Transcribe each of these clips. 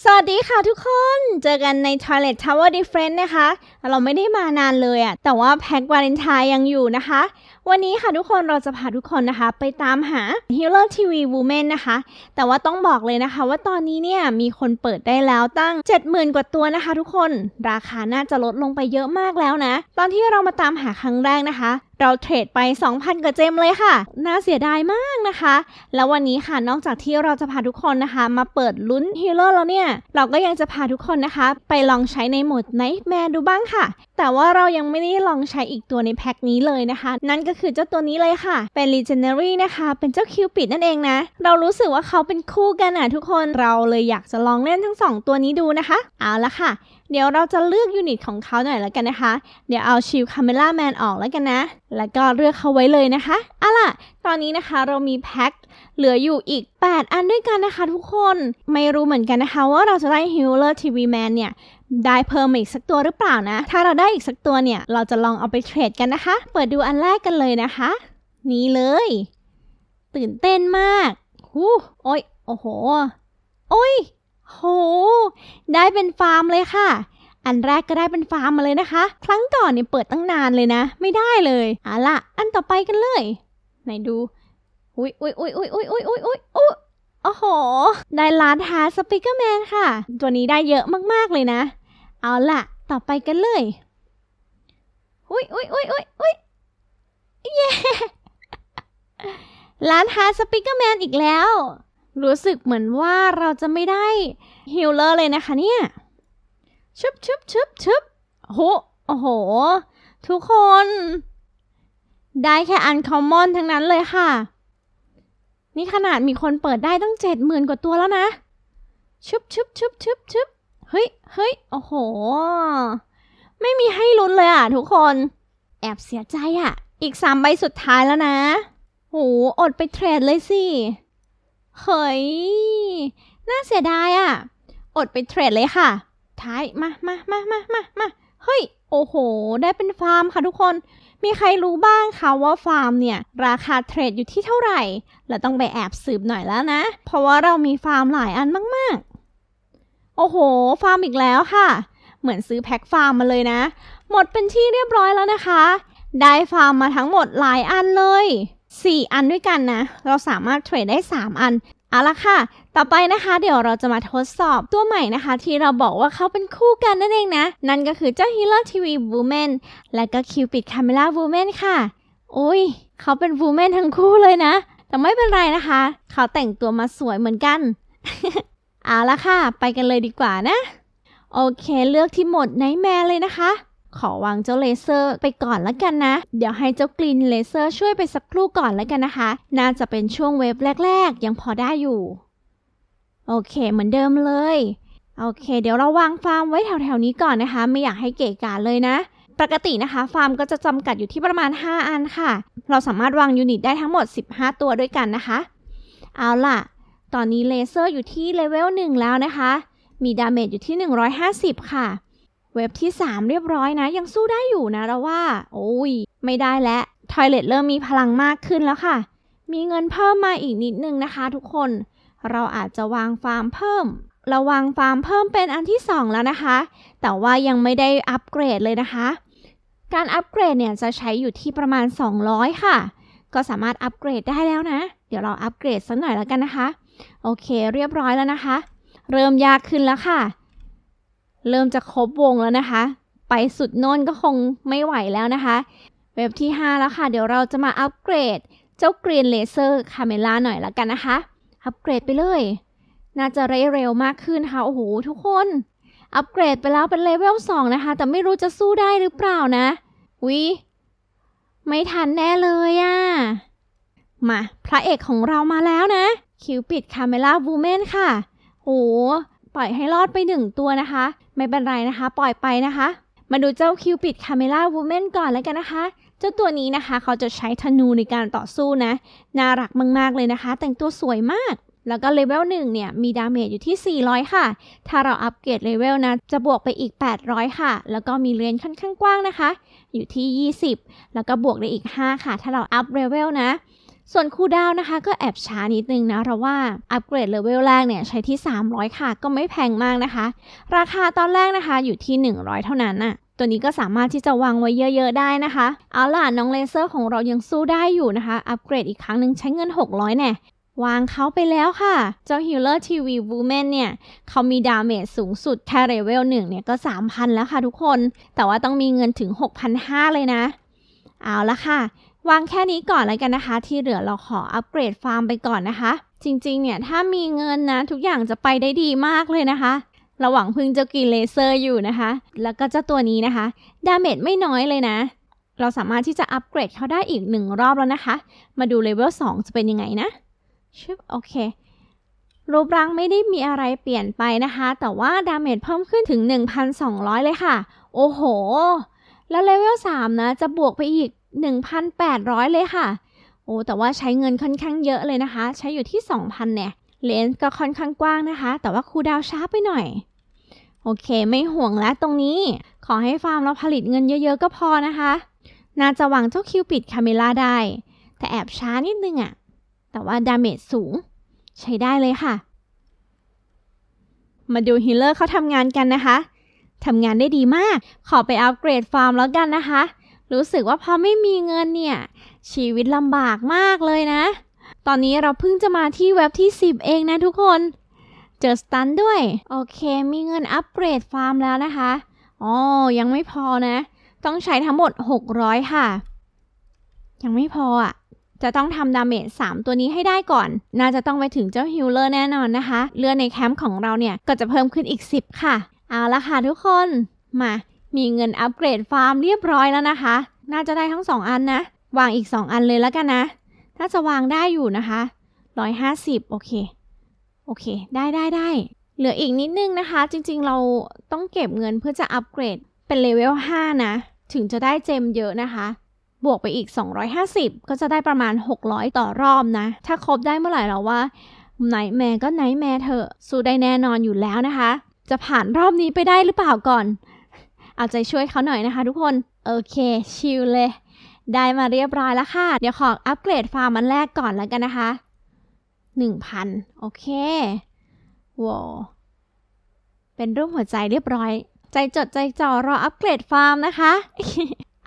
สวัสดีค่ะทุกคน เจอกันใน Toilet Tower Different นะคะ เราไม่ได้มานานเลยอะแต่ว่าแพ็กวาเลนไทน์ยังอยู่นะคะวันนี้ค่ะทุกคนเราจะพาทุกคนนะคะ ไปตามหา Healer TV Woman นะคะ แต่ว่าต้องบอกเลยนะคะ ว่าตอนนี้เนี่ยมีคนเปิดได้แล้วตั้ง 70,000 กว่าตัวนะคะ ทุกคนราคาน่าจะลดลงไปเยอะมากแล้วนะ ตอนที่เรามาตามหาครั้งแรกนะคะ เราเทรดไป 2,000 กว่าเจมเลยค่ะ น่าเสียดายมากนะคะ แล้ววันนี้ค่ะนอกจากที่เราจะพาทุกคนนะคะ มาเปิดลุ้นฮีโร่แล้วเนี่ย เราก็ยังจะพาทุกคนนะคะ ไปลองใช้ในโหมด Nightmare ดูบ้างค่ะ แต่ว่าเรายังไม่ได้ลองใช้อีกตัวในแพ็คนี้เลยนะคะ นั่นก็คือเจ้าตัวนี้เลยค่ะ เป็น Legendary นะคะ เป็นเจ้าคิวปิดนั่นเองนะ เรารู้สึกว่าเขาเป็นคู่กันอะทุกคน เราเลยอยากจะลองเล่นทั้งสองตัวนี้ดูนะคะ เอาละค่ะ เดี๋ยวเราจะเลือกยูนิตของเขาหน่อยแล้วกันนะคะ เดี๋ยวเอาชิลคาเมล่าแมนออกแล้วกันนะ แล้วก็เลือกเขาไว้เลยนะคะเอาล่ะ ตอนนี้นะคะเรามีแพ็คเหลืออยู่อีก 8 อันด้วยกันนะคะ ทุกคน ไม่รู้เหมือนกันนะคะ ว่าเราจะได้ Healer TV Man เนี่ย ได้เพิ่มอีกสักตัวหรือเปล่านะ ถ้าเราได้อีกสักตัวเนี่ย เราจะลองเอาไปเทรดกันนะคะ เปิดดูอันแรกกันเลยนะคะ นี่เลย ตื่นเต้นมากหูโอ้ย โอ้โห โอ้ย โห ได้เป็นฟาร์มเลยค่ะ อันแรกก็ได้เป็นฟาร์มมาเลยนะคะ ครั้งก่อนเนี่ยเปิดตั้งนานเลยนะ ไม่ได้เลยเอาล่ะ อันต่อไปกันเลย ไหนดูอุ้ยอุ้ยอุ้ยอุ้ยอุ้ยอุ้ยอุ้ยอุ้ยอุ้ยโอ้โห ได้ล้านหาสปิเกอร์แมนค่ะ ตัวนี้ได้เยอะมาก ๆ เลยนะ เอาล่ะ ต่อไปกันเลย อุ้ยอุ้ยอุ้ยอุ้ยอุ้ยเย้ล้านหาสปิเกอร์แมนอีกแล้ว รู้สึกเหมือนว่าเราจะไม่ได้ฮิลเลอร์เลยนะคะเนี่ย ชุบชุบชุบชุบโหโอ้โห ทุกคน ได้แค่อันคอมมอนทั้งนั้นเลยค่ะ นี่ขนาดมีคนเปิดได้ตั้งเจ็ดหมื่นกว่าตัวแล้วนะ ชุบชุบชุบชุบชุบ เฮ้ยเฮ้ยโอ้โห ไม่มีให้ลุ้นเลยอะทุกคน แอบเสียใจอะ อีกสามใบสุดท้ายแล้วนะโหอดไปเทรดเลยสิ เฮ้ย น่าเสียดายอะ อดไปเทรดเลยค่ะ ท้าย มามามามามามาเฮ้ย โอ้โห ได้เป็นฟาร์มค่ะทุกคน มีใครรู้บ้างคะว่าฟาร์มเนี่ย ราคาเทรดอยู่ที่เท่าไหร่ เราต้องไปแอบสืบหน่อยแล้วนะ เพราะว่าเรามีฟาร์มหลายอันมาก ๆ อ้โห ฟาร์มอีกแล้วค่ะ เหมือนซื้อแพ็คฟาร์มมาเลยนะ หมดเป็นที่เรียบร้อยแล้วนะคะ ได้ฟาร์มมาทั้งหมดหลายอันเลย 4 อันด้วยกันนะ เราสามารถเทรดได้ 3 อันเอาละค่ะ ต่อไปนะคะเดี๋ยวเราจะมาทดสอบตัวใหม่นะคะ ที่เราบอกว่าเขาเป็นคู่กันนั่นเองนะ นั่นก็คือเจ้า Healer TV Woman และก็ Cupid Camera Woman ค่ะโอ้ย เขาเป็น Woman ทั้งคู่เลยนะ แต่ไม่เป็นไรนะคะ เขาแต่งตัวมาสวยเหมือนกัน เอาละค่ะ ไปกันเลยดีกว่านะ โอเคเลือกที่หมด Nightmare เลยนะคะ ขอวางเจ้าเลเซอร์ไปก่อนแล้วกันนะ เดี๋ยวให้เจ้ากรีนเลเซอร์ช่วยไปสักครู่ก่อนแล้วกันนะคะ น่าจะเป็นช่วงเวฟแรก ๆ ยังพอได้อยู่ โอเคเหมือนเดิมเลย โอเค เดี๋ยวเราวางฟาร์มไว้แถวๆนี้ก่อนนะคะ ไม่อยากให้เกะกะเลยนะปกตินะคะ ฟาร์มก็จะจำกัดอยู่ที่ประมาณ 5 อันค่ะ เราสามารถวางยูนิตได้ทั้งหมด 15 ตัวด้วยกันนะคะ เอาล่ะ ตอนนี้เลเซอร์อยู่ที่เลเวล1แล้วนะคะ มีดาเมจอยู่ที่ 150 ค่ะ เว็บที่ 3 เรียบร้อยนะ ยังสู้ได้อยู่นะเราว่า โอ้ย ไม่ได้แล้วทอยเลตเริ่มมีพลังมากขึ้นแล้วค่ะ มีเงินเพิ่มมาอีกนิดนึงนะคะทุกคน เราอาจจะวางฟาร์มเพิ่ม เราวางฟาร์มเพิ่มเป็นอันที่ 2 แล้วนะคะ แต่ว่ายังไม่ได้อัปเกรดเลยนะคะ การอัปเกรดเนี่ยจะใช้อยู่ที่ประมาณ 200 ค่ะ ก็สามารถอัปเกรดได้แล้วนะ เดี๋ยวเราอัปเกรดสักหน่อยแล้วกันนะคะ โอเคเรียบร้อยแล้วนะคะ เริ่มยากขึ้นแล้วค่ะ เริ่มจะครบวงแล้วนะคะ ไปสุดโน่นก็คงไม่ไหวแล้วนะคะ เว็บที่ 5 แล้วค่ะ เดี๋ยวเราจะมาอัปเกรด เจ้ากรีนเลเซอร์คาเมล่าหน่อยละกันนะคะ อัปเกรดไปเลย น่าจะเร็วมากขึ้นค่ะโอ้โหทุกคน อัปเกรดไปแล้วเป็นเลเวล2นะคะ แต่ไม่รู้จะสู้ได้หรือเปล่านะวิไม่ทันแน่เลยอะมา พระเอกของเรามาแล้วนะ คิวปิดคาเมล่าวูแมนค่ะ โห ปล่อยให้รอดไปหนึ่งตัวนะคะ ไม่เป็นไรนะคะ ปล่อยไปนะคะ มาดูเจ้าคิวปิดคาเมล่าวูแมนก่อนแล้วกันนะคะ เจ้าตัวนี้นะคะเขาจะใช้ธนูในการต่อสู้นะ น่ารักมาก ๆ เลยนะคะ แต่งตัวสวยมาก แล้วก็เลเวล1เนี่ย มีดาเมจอยู่ที่ 400 ค่ะ ถ้าเราอัปเกรดเลเวลนะ จะบวกไปอีก 800 ค่ะ แล้วก็มีเลนค่อนข้างกว้างนะคะ อยู่ที่ 20 แล้วก็บวกได้อีก 5 ค่ะ ถ้าเราอัพเลเวลนะ ส่วนคูดาวน์นะคะก็แอบช้านิดนึงนะเพราะว่าอัปเกรดเลเวลแรกเนี่ยใช้ที่ 300 ค่ะ ก็ไม่แพงมากนะคะ ราคาตอนแรกนะคะอยู่ที่ 100 เท่านั้นน่ะตัวนี้ก็สามารถที่จะวางไว้เยอะ ๆ ได้นะคะ เอาล่ะน้องเลเซอร์ของเรายังสู้ได้อยู่นะคะ อัปเกรดอีกครั้งหนึ่งใช้เงิน 600แน่วางเขาไปแล้วค่ะ เจ้า Healer TV Woman เนี่ย เขามีดาเมจสูงสุดแค่เลเวลหนึ่งเนี่ยก็ 3,000 แล้วค่ะทุกคน แต่ว่าต้องมีเงินถึง 6,500 เลยนะ เอาละค่ะ วางแค่นี้ก่อนแล้วกันนะคะ ที่เหลือเราขออัปเกรดฟาร์มไปก่อนนะคะ จริงๆเนี่ยถ้ามีเงินนะ ทุกอย่างจะไปได้ดีมากเลยนะคะระหว่างพึ่งเจ้ากีเลเซอร์อยู่นะคะ แล้วก็เจ้าตัวนี้นะคะดาเมจไม่น้อยเลยนะ เราสามารถที่จะอัปเกรดเขาได้อีกหนึ่งรอบแล้วนะคะ มาดูเลเวล2จะเป็นยังไงนะชึบโอเครูปร่างไม่ได้มีอะไรเปลี่ยนไปนะคะ แต่ว่าดาเมจเพิ่มขึ้นถึง 1,200 เลยค่ะ โอ้โห แล้วเลเวล3นะ จะบวกไปอีก 1,800 เลยค่ะ โอ้แต่ว่าใช้เงินค่อนข้างเยอะเลยนะคะ ใช้อยู่ที่ 2,000 เนี่ย เลนส์ก็ค่อนข้างกว้างนะคะ แต่ว่าคูดาวช้าไปหน่อย โอเค ไม่ห่วงแล้วตรงนี้ ขอให้ฟาร์มเราผลิตเงินเยอะๆก็พอนะคะ น่าจะหวางเจ้าคิวปิดคาเมล่าได้ แต่แอบช้านิดนึงอะแต่ว่าดาเมจสูง ใช้ได้เลยค่ะ มาดูฮีลเลอร์เขาทำงานกันนะคะทำงานได้ดีมาก ขอไปอัปเกรดฟาร์มแล้วกันนะคะ รู้สึกว่าพอไม่มีเงินเนี่ย ชีวิตลำบากมากเลยนะ ตอนนี้เราเพิ่งจะมาที่เว็บที่ 10 เองนะทุกคน เจอสตันด้วย โอเค มีเงินอัปเกรดฟาร์มแล้วนะคะ อ๋อ ยังไม่พอนะ ต้องใช้ทั้งหมด 600 ค่ะ ยังไม่พออะจะต้องทำดาเมจ3ตัวนี้ให้ได้ก่อน น่าจะต้องไปถึงเจ้าฮิลเลอร์แน่นอนนะคะ เลือดในแคมป์ของเราเนี่ย ก็จะเพิ่มขึ้นอีก 10 ค่ะ เอาละค่ะทุกคน มา มีเงินอัปเกรดฟาร์มเรียบร้อยแล้วนะคะ น่าจะได้ทั้ง 2 อันนะ วางอีก 2 อันเลยแล้วกันนะ น่าจะวางได้อยู่นะคะ150โอเค โอเค ได้ได้ได้ เหลืออีกนิดนึงนะคะ จริงๆเราต้องเก็บเงินเพื่อจะอัปเกรดเป็นเลเวล5นะ ถึงจะได้เจมเยอะนะคะ บวกไปอีก 250 ก็จะได้ประมาณ 600 ต่อรอบนะ ถ้าครบได้เมื่อไหร่เราว่าไนแมร์ก็ไนแมร์เถอะ สู้ได้แน่นอนอยู่แล้วนะคะ จะผ่านรอบนี้ไปได้หรือเปล่าก่อน เอาใจช่วยเขาหน่อยนะคะทุกคน โอเค ชิลเลย ได้มาเรียบร้อยแล้วค่ะ เดี๋ยวขออัปเกรดฟาร์มมันแรกก่อนแล้วกันนะคะ 1,000 โอเคว้าวเป็นรูปหัวใจเรียบร้อย ใจจดใจจ่อรออัปเกรดฟาร์มนะคะ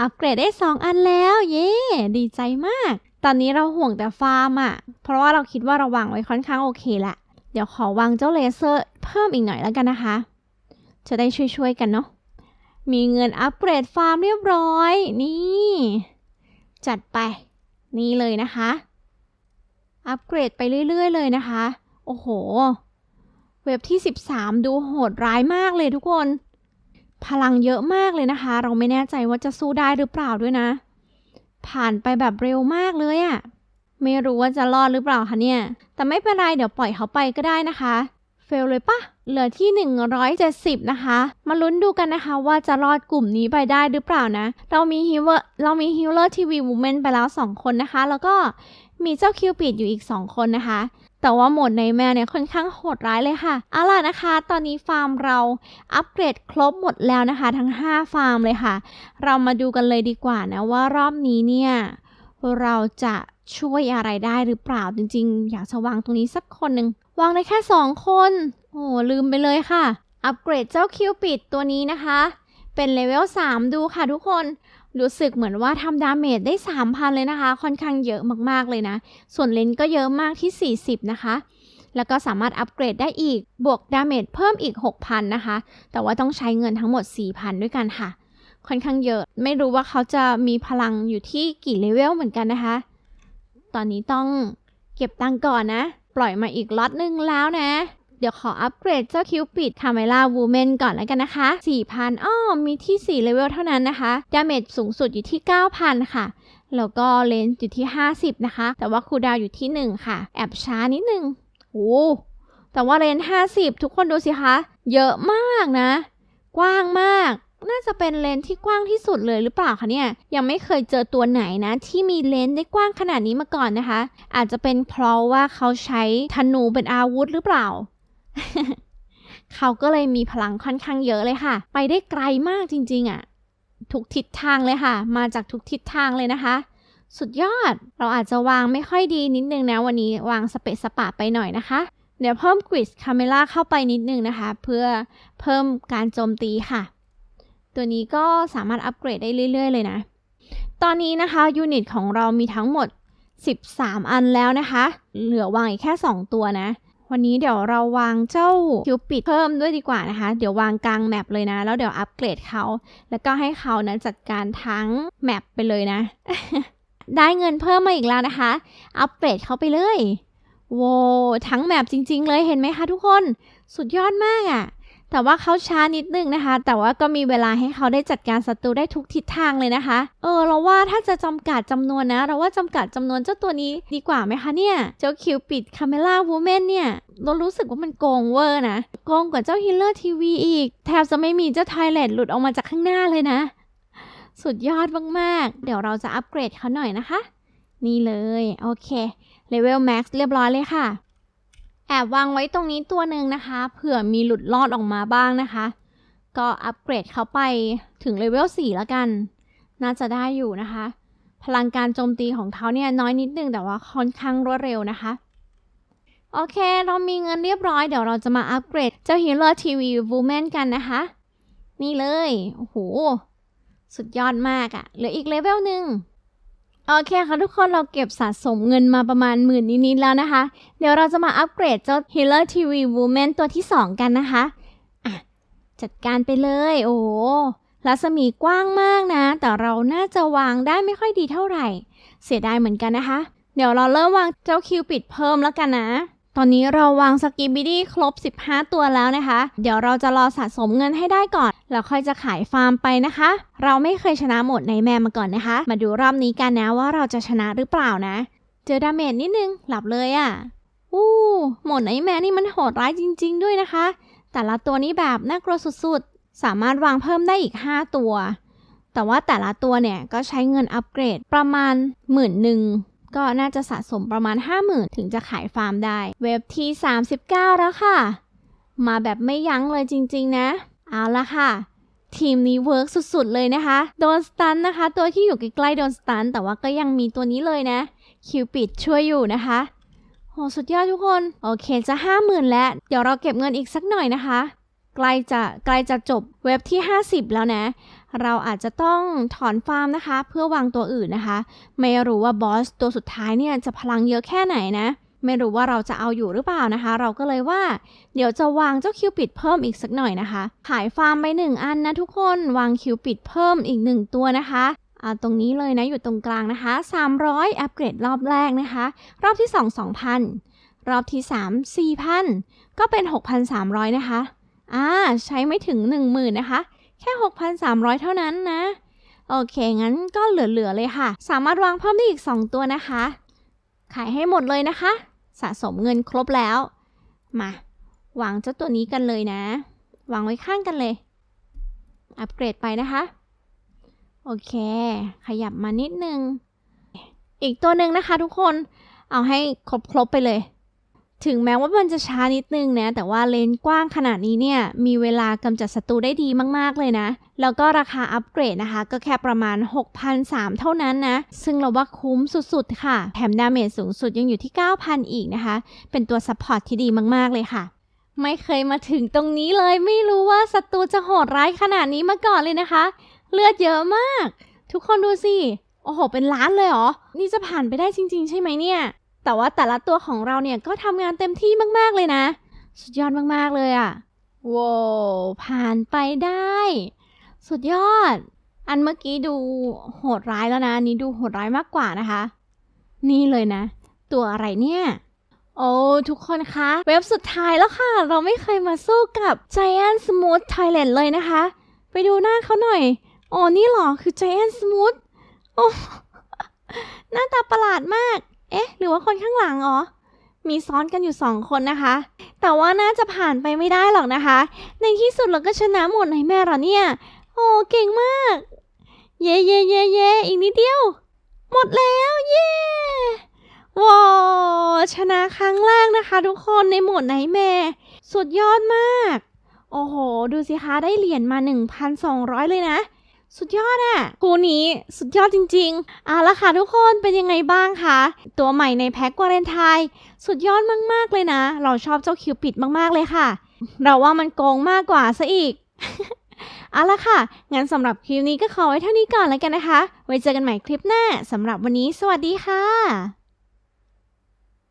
อัปเกรดได้ 2 อันแล้ว เย้ ดีใจมาก ตอนนี้เราห่วงแต่ฟาร์มอะเพราะว่าเราคิดว่าเราวางไว้ค่อนข้างโอเคละเดี๋ยวขอวางเจ้าเลเซอร์เพิ่มอีกหน่อยแล้วกันนะคะ จะได้ช่วยๆกันเนาะ มีเงินอัปเกรดฟาร์มเรียบร้อย นี่ จัดไป นี่เลยนะคะ อัปเกรดไปเรื่อย ๆ เลยนะคะ โอ้โห เว็บที่ 13 ดูโหดร้ายมากเลยทุกคน พลังเยอะมากเลยนะคะ เราไม่แน่ใจว่าจะสู้ได้หรือเปล่าด้วยนะ ผ่านไปแบบเร็วมากเลยอะไม่รู้ว่าจะรอดหรือเปล่าคะเนี่ย แต่ไม่เป็นไรเดี๋ยวปล่อยเขาไปก็ได้นะคะ เฟลเลยปะเหลือที่ 170 นะคะ มาลุ้นดูกันนะคะว่าจะรอดกลุ่มนี้ไปได้หรือเปล่านะ เรามีฮิวเวอร์เรามีฮิลเลอร์ทีวีวูแมนไปแล้ว 2 คนนะคะ แล้วก็มีเจ้าคิวปิดอยู่อีก 2 คนนะคะ แต่ว่าโหมดในแมวเนี่ยค่อนข้างโหดร้ายเลยค่ะเอาล่ะนะคะ ตอนนี้ฟาร์มเราอัปเกรดครบหมดแล้วนะคะ ทั้ง 5 ฟาร์มเลยค่ะ เรามาดูกันเลยดีกว่านะว่ารอบนี้เนี่ยเราจะช่วยอะไรได้หรือเปล่าจริง ๆ อยากจะวางตรงนี้สักคนหนึ่ง วางได้แค่ 2 คน โอ้ลืมไปเลยค่ะ อัปเกรดเจ้าคิวปิดตัวนี้นะคะ เป็นเลเวล 3 ดูค่ะทุกคน รู้สึกเหมือนว่าทำดาเมจได้ 3,000 เลยนะคะ ค่อนข้างเยอะมากๆเลยนะ ส่วนเลนก็เยอะมากที่ 40 นะคะ แล้วก็สามารถอัปเกรดได้อีก บวกดาเมจเพิ่มอีก 6,000 นะคะ แต่ว่าต้องใช้เงินทั้งหมด 4,000 ด้วยกันค่ะ ค่อนข้างเยอะ ไม่รู้ว่าเขาจะมีพลังอยู่ที่กี่เลเวลเหมือนกันนะคะ ตอนนี้ต้องเก็บตังก่อนนะ ปล่อยมาอีกล็อตหนึงแล้วนะ เดี๋ยวขออัปเกรดเจ้าคิวปิดคาเมล่าวูแมนก่อนแล้วกันนะคะ 4,000อ้อมีที่ 4 เลเวลเท่านั้นนะคะดาเมจสูงสุดอยู่ที่ 9,000 ค่ะ แล้วก็เลนส์อยู่ที่ 50 นะคะ แต่ว่าคูดาวอยู่ที่ 1 ค่ะ แอบช้านิดนึงโอ้แต่ว่าเลนส์50 ทุกคนดูสิคะ เยอะมากนะ กว้างมาก น่าจะเป็นเลนที่กว้างที่สุดเลยหรือเปล่าคะเนี่ยยังไม่เคยเจอตัวไหนนะ ที่มีเลนได้กว้างขนาดนี้มาก่อนนะคะ อาจจะเป็นเพราะว่าเขาใช้ธนูเป็นอาวุธหรือเปล่า เขาก็เลยมีพลังค่อนข้างเยอะเลยค่ะ ไปได้ไกลมากจริง ๆอะ่ะทุกทิศทางเลยค่ะ มาจากทุกทิศทางเลยนะคะ สุดยอดเราอาจจะวางไม่ค่อยดีนิดนึงนะวันนี้วางสเปซสปะไปหน่อยนะคะเดี๋ยวเพิ่มกริดคาเมล่าเข้าไปนิดนึงนะคะ เพื่อเพิ่มการโจมตีค่ะ ตัวนี้ก็สามารถอัปเกรดได้เรื่อย ๆ เลยนะ ตอนนี้นะคะยูนิตของเรามีทั้งหมด 13 อันแล้วนะคะ เหลือวางอีกแค่ 2 ตัวนะ วันนี้เดี๋ยวเราวางเจ้าคิวปิดเพิ่มด้วยดีกว่านะคะ เดี๋ยววางกลางแมปเลยนะ แล้วเดี๋ยวอัปเกรดเขา แล้วก็ให้เขานะจัดการทั้งแมปไปเลยนะ ได้เงินเพิ่มมาอีกแล้วนะคะ อัปเกรดเขาไปเลยโว้ทั้งแมปจริง ๆ เลยเห็นไหมคะทุกคน สุดยอดมากอะ่ะ แต่ว่าเขาช้านิดนึงนะคะ แต่ว่าก็มีเวลาให้เขาได้จัดการศัตรูได้ทุกทิศทางเลยนะคะ เออ เราว่าถ้าจะจำกัดจำนวนนะ เราว่าจำกัดจำนวนเจ้าตัวนี้ดีกว่าไหมคะเนี่ย เจ้าคิวปิดคาเมล่าวูแมนเนี่ยเรารู้สึกว่ามันโกงเวอร์นะ โกงกว่าเจ้าฮิลเลอร์ทีวีอีก แทบจะไม่มีเจ้าไทเลตหลุดออกมาจากข้างหน้าเลยนะ สุดยอดมากๆ เดี๋ยวเราจะอัปเกรดเขาหน่อยนะคะ นี่เลย โอเค เลเวลแม็กซ์เรียบร้อยเลยค่ะ แอบวางไว้ตรงนี้ตัวหนึ่งนะคะ เผื่อมีหลุดรอดออกมาบ้างนะคะ ก็อัปเกรดเขาไปถึงเลเวล4แล้วกัน น่าจะได้อยู่นะคะ พลังการโจมตีของเขาเนี่ยน้อยนิดนึงแต่ว่าค่อนข้างรวดเร็วนะคะ โอเค เรามีเงินเรียบร้อยเดี๋ยวเราจะมาอัปเกรดเจ้า Healer TV Woman กันนะคะ นี่เลย โอ้โห สุดยอดมากอะเหลืออีกเลเวลหนึ่ง โอเคค่ะทุกคนเราเก็บสะสมเงินมาประมาณหมื่นนิดๆแล้วนะคะ เดี๋ยวเราจะมาอัปเกรดเจ้า Healer TV Woman ตัวที่ 2 กันนะคะอะจัดการไปเลย โอ้รัศมีกว้างมากนะ แต่เราน่าจะวางได้ไม่ค่อยดีเท่าไหร่ เสียดายเหมือนกันนะคะ เดี๋ยวเราเริ่มวางเจ้าคิวปิดเพิ่มแล้วกันนะ ตอนนี้เราวางสกิบิดี้ครบ 15 ตัวแล้วนะคะ เดี๋ยวเราจะรอสะสมเงินให้ได้ก่อน แล้วค่อยจะขายฟาร์มไปนะคะ เราไม่เคยชนะหมดในแมมมาก่อนนะคะ มาดูรอบนี้กันนะว่าเราจะชนะหรือเปล่านะ เจอดาเมจนิดนึง หลับเลยอะ่ะอู้หมดไอแมนนี่มันโหดร้ายจริง ๆ ด้วยนะคะ แต่ละตัวนี้แบบน่ากลัวสุดๆ สามารถวางเพิ่มได้อีก 5 ตัว แต่ว่าแต่ละตัวเนี่ยก็ใช้เงินอัปเกรดประมาณหมื่นหนึ่ง ก็น่าจะสะสมประมาณ 50,000 ถึงจะขายฟาร์มได้ เว็บที่ 39 แล้วค่ะ มาแบบไม่ยั้งเลยจริง ๆ นะ เอาละค่ะ ทีมนี้เวิร์กสุด ๆ เลยนะคะ โดนสตันนะคะ ตัวที่อยู่ใกล้ๆโดนสตัน แต่ว่าก็ยังมีตัวนี้เลยนะ คิวปิดช่วยอยู่นะคะโหสุดยอดทุกคน โอเคจะ 50,000 แล้ว เดี๋ยวเราเก็บเงินอีกสักหน่อยนะคะ ใกล้จะใกล้จะจบเว็บที่ 50 แล้วนะ เราอาจจะต้องถอนฟาร์มนะคะ เพื่อวางตัวอื่นนะคะ ไม่รู้ว่าบอสตัวสุดท้ายเนี่ยจะพลังเยอะแค่ไหนนะ ไม่รู้ว่าเราจะเอาอยู่หรือเปล่านะคะ เราก็เลยว่า เดี๋ยวจะวางเจ้าคิวปิดเพิ่มอีกสักหน่อยนะคะ ขายฟาร์มไปหนึ่งอันนะทุกคน วางคิวปิดเพิ่มอีกหนึ่งตัวนะคะตรงนี้เลยนะอยู่ตรงกลางนะคะ 300 อัปเกรดรอบแรกนะคะ รอบที่ 2 2,000 รอบที่ 3 4,000 ก็เป็น 6,300 นะคะ อ่า ใช้ไม่ถึง 10,000 นะคะ ค่ 6,300 เท่านั้นนะ โอเค งั้นก็เหลือ ๆ เลยค่ะ สามารถวางเพิ่มได้อีก 2 ตัวนะคะ ขายให้หมดเลยนะคะ สะสมเงินครบแล้ว มาวางเจ้าตัวนี้กันเลยนะ วางไว้ข้างกันเลย อัปเกรดไปนะคะ โอเค ขยับมานิดนึง อีกตัวหนึ่งนะคะทุกคน เอาให้ครบ ๆ ไปเลย ถึงแม้ว่ามันจะช้านิดนึงนะ แต่ว่าเลนส์กว้างขนาดนี้เนี่ย มีเวลากำจัดศัตรูได้ดีมาก ๆ เลยนะ แล้วก็ราคาอัปเกรดนะคะ ก็แค่ประมาณ6,300เท่านั้นนะ ซึ่งเราว่าคุ้มสุด ๆ ค่ะ แถมดาเมจสูงสุดยังอยู่ที่ 9,000 อีกนะคะ เป็นตัวซัพพอร์ตที่ดีมาก ๆ เลยค่ะไม่เคยมาถึงตรงนี้เลยไม่รู้ว่าศัตรูจะโหดร้ายขนาดนี้มาก่อนเลยนะคะ เลือดเยอะมาก ทุกคนดูสิ โอ้โห เป็นล้านเลยเหรอ นี่จะผ่านไปได้จริง ๆ ใช่ไหมเนี่ย แต่ว่าแต่ละตัวของเราเนี่ยก็ทำงานเต็มที่มาก ๆ เลยนะ สุดยอดมาก ๆ เลยอะ่ะว้าวผ่านไปได้ สุดยอด อันเมื่อกี้ดูโหดร้ายแล้วนะ อันนี้ดูโหดร้ายมากกว่านะคะ นี่เลยนะ ตัวอะไรเนี่ย โอ้ทุกคนคะ เว็บสุดท้ายแล้วค่ะ เราไม่เคยมาสู้กับ Giant Smooth Thailand เลยนะคะ ไปดูหน้าเขาหน่อย อ๋อ นี่หรอ คือ Giant Smooth โอ้หน้าตาประหลาดมาก เอ๊ะ หรือว่าคนข้างหลังอ๋อมีซ้อนกันอยู่สองคนนะคะ แต่ว่าน่าจะผ่านไปไม่ได้หรอกนะคะ ในที่สุดเราก็ชนะหมดในแม่เหรอเนี่ย โอ้เก่งมาก เย่เย่เย่เย่อีกนิดเดียว หมดแล้ว เย่ว้าชนะครั้งแรกนะคะ ทุกคนในหมวดไหนแม่สุดยอดมาก โอ้โห ดูสิคะ ได้เหรียญมา 1,200 เลยนะ สุดยอดอะคู่นี้สุดยอดจริงๆเอาละค่ะทุกคนเป็นยังไงบ้างคะ ตัวใหม่ในแพ็กวาเลนไทน์สุดยอดมากๆเลยนะ เราชอบเจ้าคิวปิดมากๆเลยค่ะ เราว่ามันโกงมากกว่าซะอีกเอาละค่ะ งั้นสำหรับคลิปนี้ก็ขอไว้เท่านี้ก่อนแล้วกันนะคะ ไว้เจอกันใหม่คลิปหน้าสำหรับวันนี้ สวัสดีค่ะ